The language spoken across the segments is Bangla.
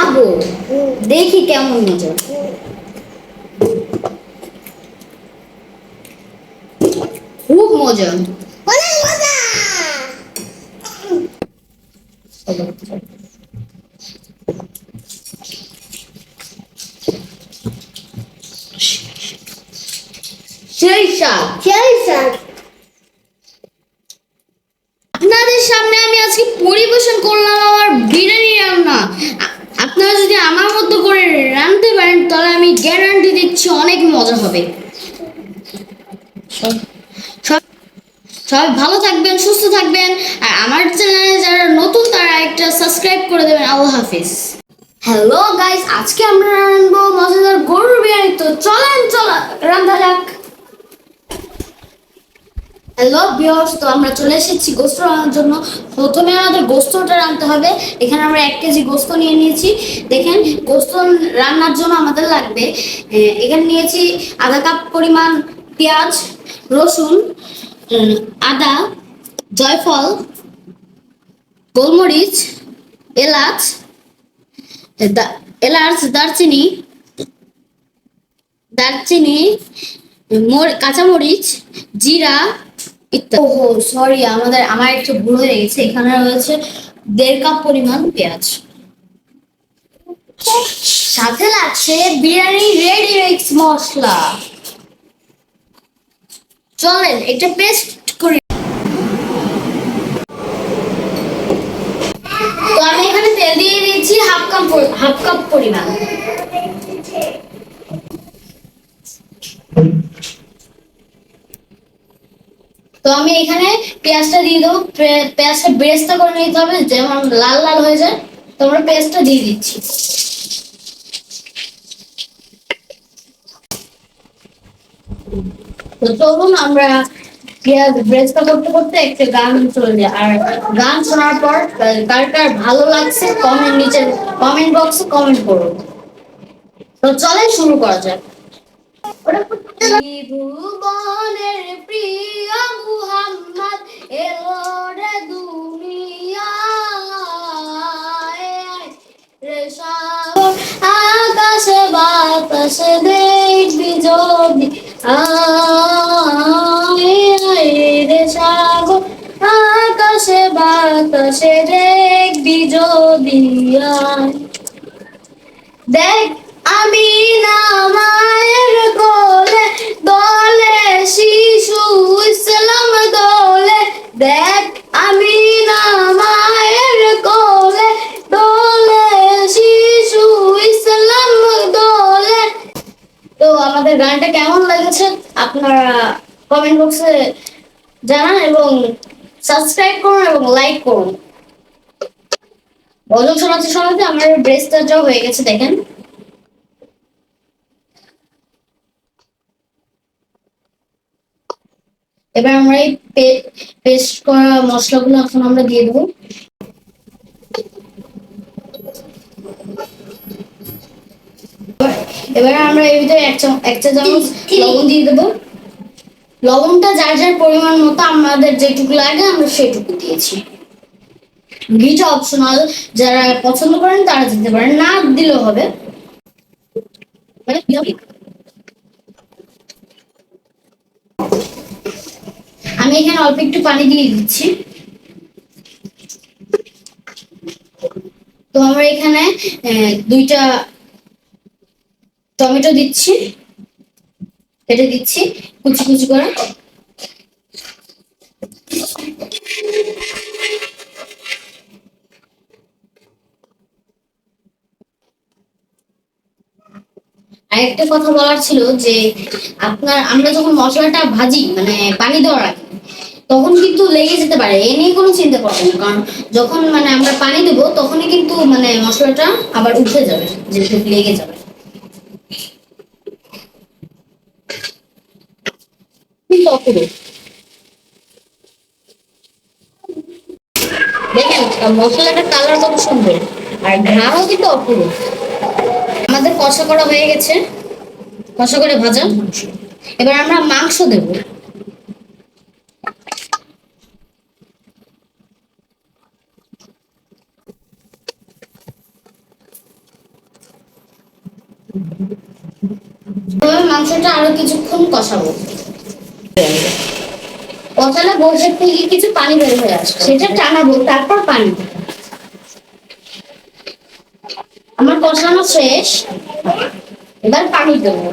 খাব। দেখি কেমন মজা খুব মজা। অনেক মজা। সেই শাক। সেই শাক। আপনাদের সামনে আমি আজকে পরিবেশন করলাম আমার বিরিয়ানি রান্না। আপনারা যদি আমার মতো করে রাঁধতে পারেন, তাহলে আমি গ্যারান্টি দিচ্ছি অনেক মজা হবে। সব- সব- সবাই ভালো থাকবেন, সুস্থ থাকবেন, আর আমার চ্যানেলে যারা নতুন, তারা একটা সাবস্ক্রাইব করে দেবেন। আল্লাহ হাফিজ। হ্যালো গাইস আজকে আমরা রান্নবো মজাদার গরুর বিরিয়ানি। তো চলেন, চলা রান্না যাক হ্যালো ভিউয়ার্স তো আমরা চলে এসেছি গোস্ত রান্নার জন্য। প্রথমে আমাদের গোস্তটা রান্নতে হবে। এখানে আমরা এক কেজি গোস্ত নিয়ে নিয়েছি। দেখেন, গোস্ত রান্নার জন্য আমাদের লাগবে এখানে নিয়েছি আধা কাপ পরিমাণ পেঁয়াজ, রসুন আদা, জয়ফল, গোলমরিচ, এলাচ এলাচ, দারচিনি দারচিনি, মর- কাঁচামরিচ, জিরা ওহো সরি আমাদের, আমার একটু ভুল হয়ে গেছে। এখানে রয়েছে দেড় কাপ পরিমাণ পেঁয়াজ। সাথে লাগছে বিরিয়ানি রেডি মিক্স মশলা। চলেন, একটা পেস্ট করি। তো আমি এখানে তেল দিয়ে দিয়েছি হাফ কাপ হাফ কাপ পরিমাণ। তো আমি এখানে পেঁয়াজটা দিয়ে দেবো। পেঁয়াজটা বেরেস্তা করে নিতে হবে, যেমন লাল লাল হয়ে যায়, তো আমরা পেঁয়াজটা দিয়ে দিচ্ছি। তো চলুন আমরা পেঁয়াজ বেরেস্তা করতে করতে একটা গান চলে যায় আর গান শোনার পর, কার কার ভালো লাগছে কমেন্ট নিচে কমেন্ট বক্সে কমেন্ট করুন তো চলে শুরু করা যাক। যদি আয় সাগর, আকাশে বাতাসে দেখবি যদি দেখ, আমি না মায়ের কোলে, দলে শিশু ইসলাম দলে। দেখ গানটা কেমন লেগেছে আপনারা কমেন্ট বক্সে জানান এবং সাবস্ক্রাইব করুন এবং লাইক করুন। বদল শোনাতে শোনাতে আমার ব্রেস্টারটাও হয়ে গেছে, দেখেন। এবার আমরা এই পেস্ট করা মশলাগুলো এখন আমরা দিয়ে দেবো। এবার আমরা এর ভিতরে এক চা চামচ লবণ দিয়ে দেবো। লবণটা যার যার পরিমাণ মতো আমাদের যেটুকু লাগে আমরা সেটুকু দিয়েছি। ঘিটা অপশনাল যারা পছন্দ করেন তারা দিতে পারেন। না দিলেও হবে। মানে কি? আমি এখানে অল্প একটু পানি দিয়ে দিচ্ছি। তো আমরা এখানে দুইটা টমেটো দিচ্ছি। কেটে দিচ্ছি, কুচি কুচি করে। আরেকটা কথা বলার ছিল যে, আপনার, আমরা যখন মশলাটা ভাজি মানে পানি দেওয়ার আগে, তখন কিন্তু লেগে যেতে পারে। এ নিয়ে কোনো চিন্তা করবেন না, কারণ যখন মানে আমরা পানি দেবো, তখনই কিন্তু মানে মশলাটা আবার উঠে যাবে, যেহেতু লেগে যাবে কিন্তু অপূর্ব দেখেন মশলাটা কালার কত সুন্দর। আর ঘ্রাণও কিন্তু অপূর্ব আমাদের কষা করা হয়ে গেছে। কষা করে ভাজা। এবার আমরা মাংস দেব। মাংসটা আরও কিছুক্ষণ কষাবো। কষালে বসের থেকে কিছু পানি বের হয়ে আসবে সেটা টানাবো তারপর পানি। আমার কষানো শেষ। এবার পানি দেবো।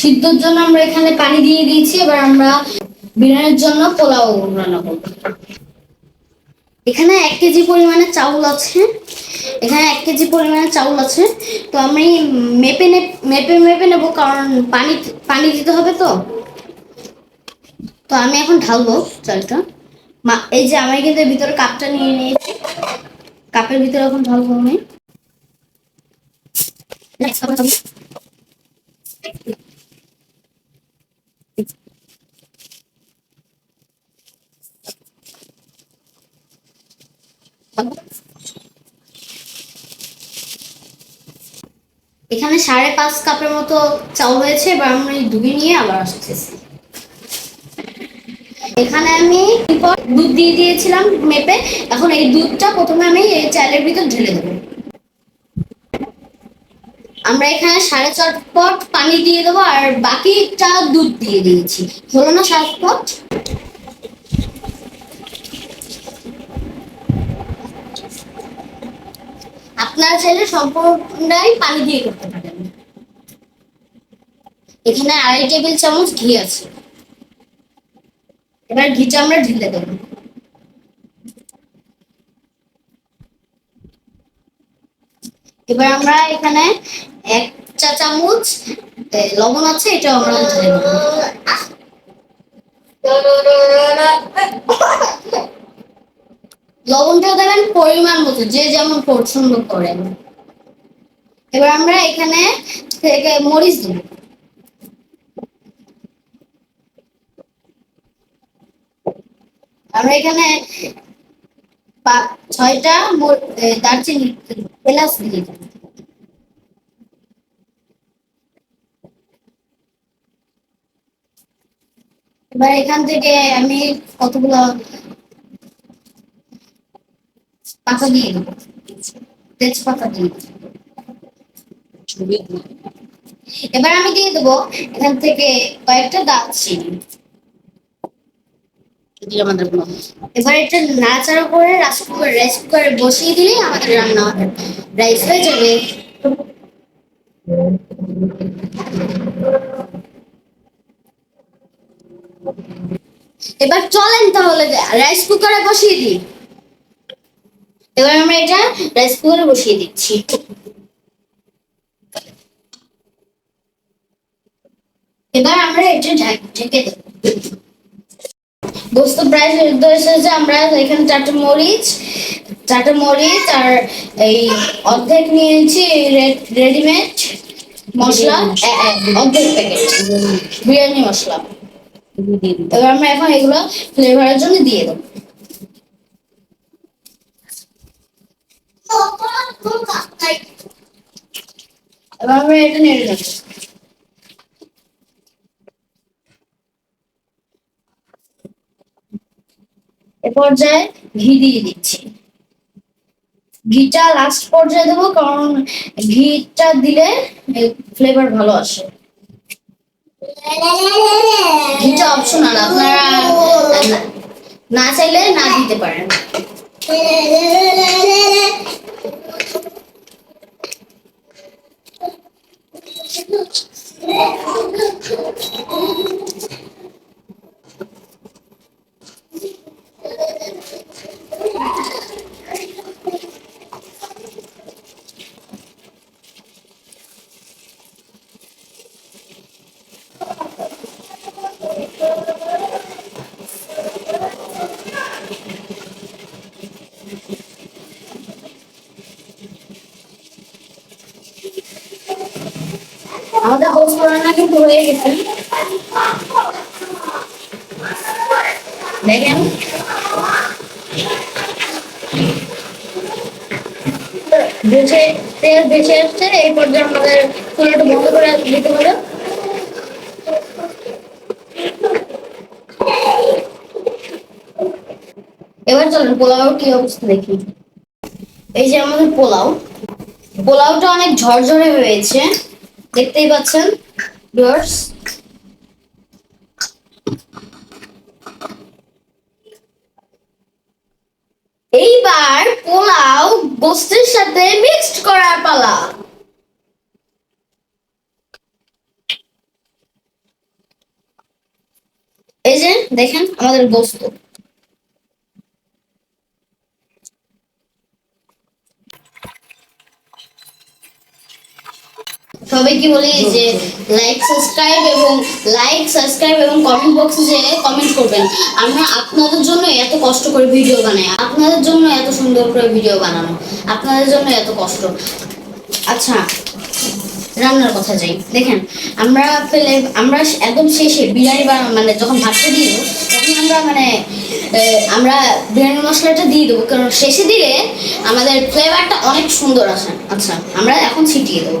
সিদ্ধর জন্য আমরা এখানে পানি দিয়ে দিয়েছি, এবার আমরা বিরিয়ানির জন্য পোলাও রান্না করব। এখানে এক কেজি পরিমাণে চাউল আছে। এখানে এক কেজি পরিমাণে চাউল আছে। তো আমি মেপে মেপে মেপে নেব, কারণ পানি পানি দিতে হবে তো। তো আমি এখন ঢালবো চালটা। মা- এই যে আমি কিন্তু ভিতরে কাপটা নিয়ে নিয়েছি। কাপের ভিতরে এখন ঢালবো আমি। এখানে সাড়ে পাঁচ কাপের মতো চাউল হয়েছে, এবার এই ডুবি নিয়ে আবার আসতেছি। এখানে আমি দুধ দিয়ে দিয়েছিলাম মেপে। এখন এই দুধটা প্রথমে আমি এই চালের ভিতর ঢেলে দেবো। আমরা এখানে সাড়ে চার পট পানি দিয়ে দেবো আর বাকিটা দুধ দিয়ে দিয়েছি। হলো না সাত পট? আপনারা চাইলে সম্পূর্ণটাই পানি দিয়ে করতে পারেন। এখানে আড়াই টেবিল চামচ ঘি আছে। এবার ঘিটা আমরা ঢেলে দেবো। এবার আমরা এখানে এক চা চামচ লবণ আছে এটা আমরা ঢেলে দেবো। লবণটা দেবেন পরিমাণ মতো, যে যেমন পছন্দ করেন। এবার আমরা এখানে থেকে মরিচ দেব। আমরা এখানে ছয়টা দারচিনি, এলাচ দিয়ে দেব এবার এখান থেকে আমি কতগুলো পাতা দিয়ে দেবো? তেজপাতা দিয়ে এবার আমি দিয়ে দেবো এখান থেকে কয়েকটা দারচিনি। এবার এটা নাড়াচাড়া করে রাইস কুকার রাইস কুকারে বসিয়ে দিলেই আমাদের রান্না রাইস হয়ে যাবে। এবার চলেন তাহলে রাইস কুকারে বসিয়ে দিই। এবার আমরা এটা রাইস কুকারে বসিয়ে দিচ্ছি। এবার আমরা এটা ঢেকে দেবো। গোস্ত প্রায় সেদ্ধ এসেছে আমরা এখানে চারটে মরিচ চারটে মরিচ আর এই অর্ধেক নিয়েছি রেডিমেড মশলা অর্ধেক প্যাকেট বিরিয়ানি মশলা। এবার আমরা এখন এগুলো ফ্লেভারের জন্য দিয়ে দেবো। এবার আমরা এটা নেড়ে দেবো। এ পর্যায়ে ঘি দিয়ে দিচ্ছি। ঘিটা লাস্ট পর্যায়ে দেবো কারণ ঘিটা দিলে ফ্লেভার ভালো আসে। ঘিটা অপশনাল আপনারা না- চাইলে না দিতে পারেন। আমাদের গোস্ত রান্না কিন্তু হয়ে গেছে। দেখেন। বেঁচে, তেল বেঁচে আসছে, এই পর্যায়ে আমাদের চুলাটা বন্ধ করে দিতে হবে। এবার চলুন পোলাও কি অবস্থা দেখি। এই যে আমাদের পোলাও, পোলাওটা অনেক ঝরঝরে হয়েছে। দেখতেই পাচ্ছেন ভিউয়ার্স এইবার পোলাও গোস্তের সাথে মিক্সড করার পালা। এই যে দেখেন আমাদের গোস্ত। সবাইকে বলি যে লাইক সাবস্ক্রাইব এবং লাইক সাবস্ক্রাইব এবং কমেন্ট বক্সে যে কমেন্ট করবেন। আমরা আপনাদের জন্য এত কষ্ট করে ভিডিও বানাই। আপনাদের জন্য এত সুন্দর করে ভিডিও বানানো। আপনাদের জন্য এত কষ্ট। আচ্ছা রান্নার কথা যাই। দেখেন, আমরা ফেলে, আমরা একদম শেষে বিরিয়ানি বানানো মানে যখন ভাতটা দিয়ে দেবো তখন আমরা মানে আমরা বিরিয়ানি মশলাটা দিয়ে দেবো। কারণ শেষে দিলে আমাদের ফ্লেভারটা অনেক সুন্দর আসে। আচ্ছা আমরা এখন ছিটিয়ে দেবো।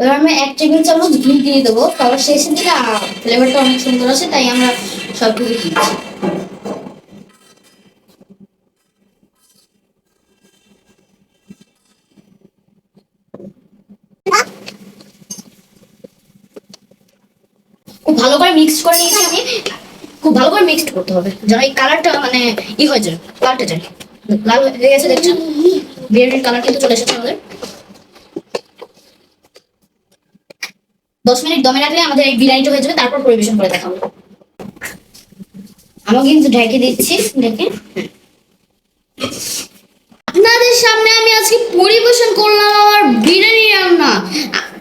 এবার আমরা এক টেবিল চামচ ঘি দিয়ে দেবো। সবার শেষে দিলে ফ্লেভারটা অনেক সুন্দর আছে তাই আমরা সব কিছু দিচ্ছি। খুব ভালো করে মিক্স করে নিয়েছি আমি খুব ভালো করে মিক্সড করতে হবে। যেন এই কালারটা মানে ই হয়ে যায়, পাল্টে যায়। লাল হয়ে গেছে দেখছেন বিরিয়ানির কালার কিন্তু চলে এসেছে আমাদের। দশ মিনিট দমে রাখলে আমাদের এই বিরিয়ানিটা হয়ে যাবে, তারপর পরিবেশন করে দেখাবো। আমি কিন্তু ঢেকে দিচ্ছি ঢেকে আপনাদের সামনে আমি আজকে পরিবেশন করলাম আমার বিরিয়ানি রান্না।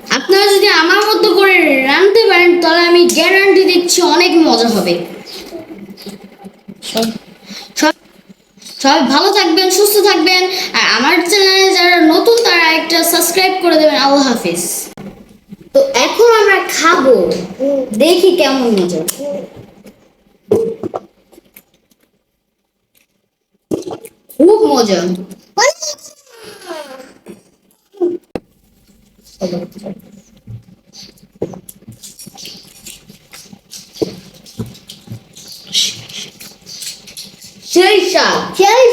আপনারা যদি আমার মতো করে রাঁধতে পারেন, তাহলে আমি গ্যারান্টি দিচ্ছি অনেক মজা হবে। সব- সব- সবাই ভালো থাকবেন, সুস্থ থাকবেন। আর আমার চ্যানেলে যারা নতুন, তারা একটা সাবস্ক্রাইব করে দেবেন। আল্লাহ হাফিজ। তো এখন আমরা খাব। দেখি কেমন মজা খুব মজা। সেই স্বাদ সেই